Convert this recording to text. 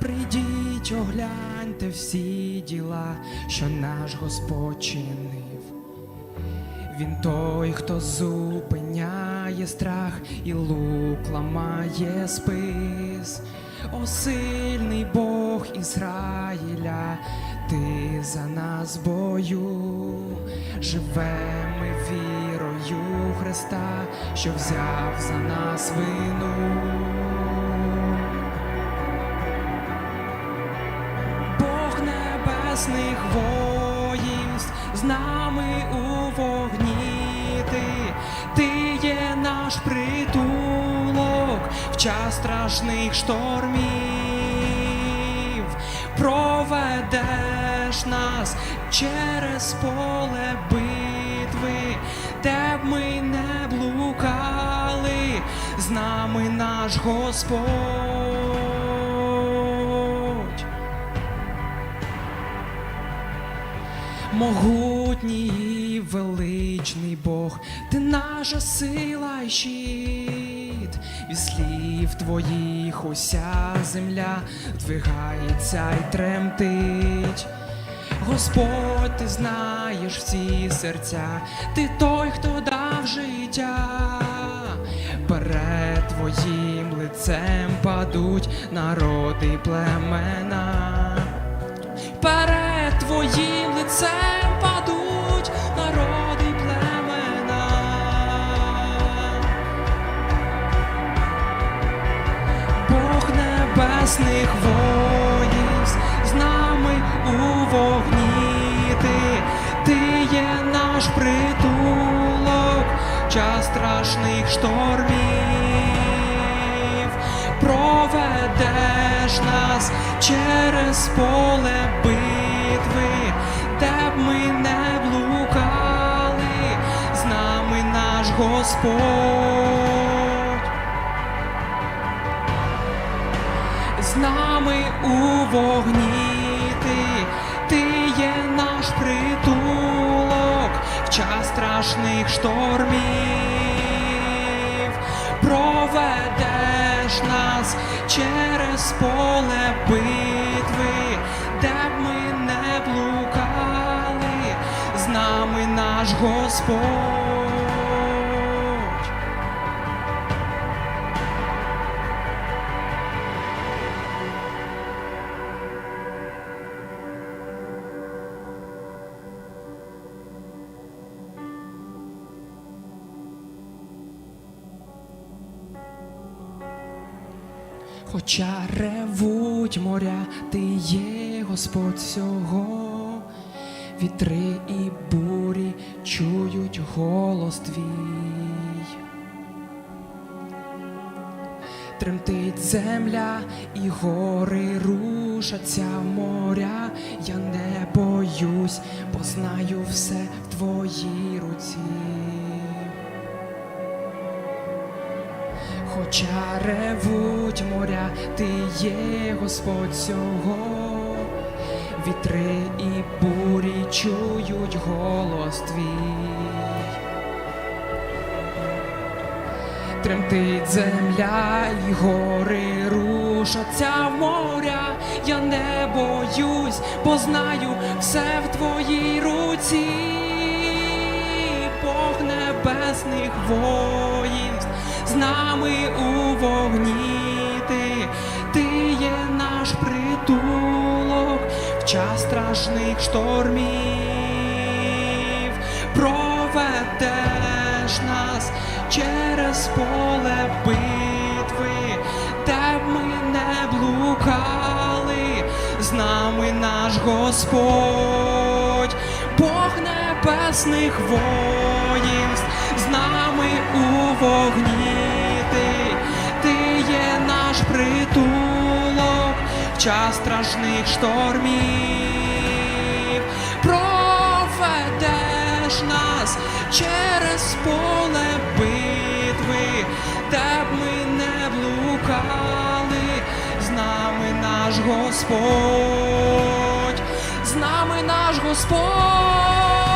Прийдіть, огляньте всі діла, що наш Господь чинив. Він той, хто зупиняє страх і лук ламає спис. О сильний Бог Ізраїля, ти за нас бою, живемо вірою Христа, що взяв за нас вину. Небесних воїнств з нами у вогні. Ти, ти є наш притулок в час страшних штормів, проведеш нас через поле битви, де б ми не блукали, з нами наш Господь. Могутній і величний Бог, ти наша сила і щит, від слів твоїх уся земля двигається й тремтить. Господь, ти знаєш всі серця, ти той, хто дав життя. Перед твоїм лицем падуть народи племена небесних воїнств з нами у вогні ти, ти є наш притулок, час страшних штормів. Проведеш нас через поле битви, де б ми не блукали, з нами наш Господь. З нами у вогні. Ти, ти є наш притулок в час страшних штормів, проведеш нас через поле битви, де б ми не блукали, з нами наш Господь. Хоча ревуть моря, ти є Господь всього, вітри і бурі чують голос твій. Тремтить земля і гори рушаться в моря. Я не боюсь, бо знаю все в твоїй руці. Хоча ревуть моря, ти є Господь всього, вітри і бурі чують голос твій. Тремтить земля і гори рушаться в моря. Я не боюсь, бо знаю все в твоїй руці. Бог небесних воїнств з нами у вогні притулок в час страшних штормів, проведеш нас через поле битви, де б ми не блукали, з нами наш Господь, Бог небесних воїнств, з нами у вогні час страшних штормів, проведеш нас через поле битви, де б ми не блукали, з нами наш Господь, з нами наш Господь.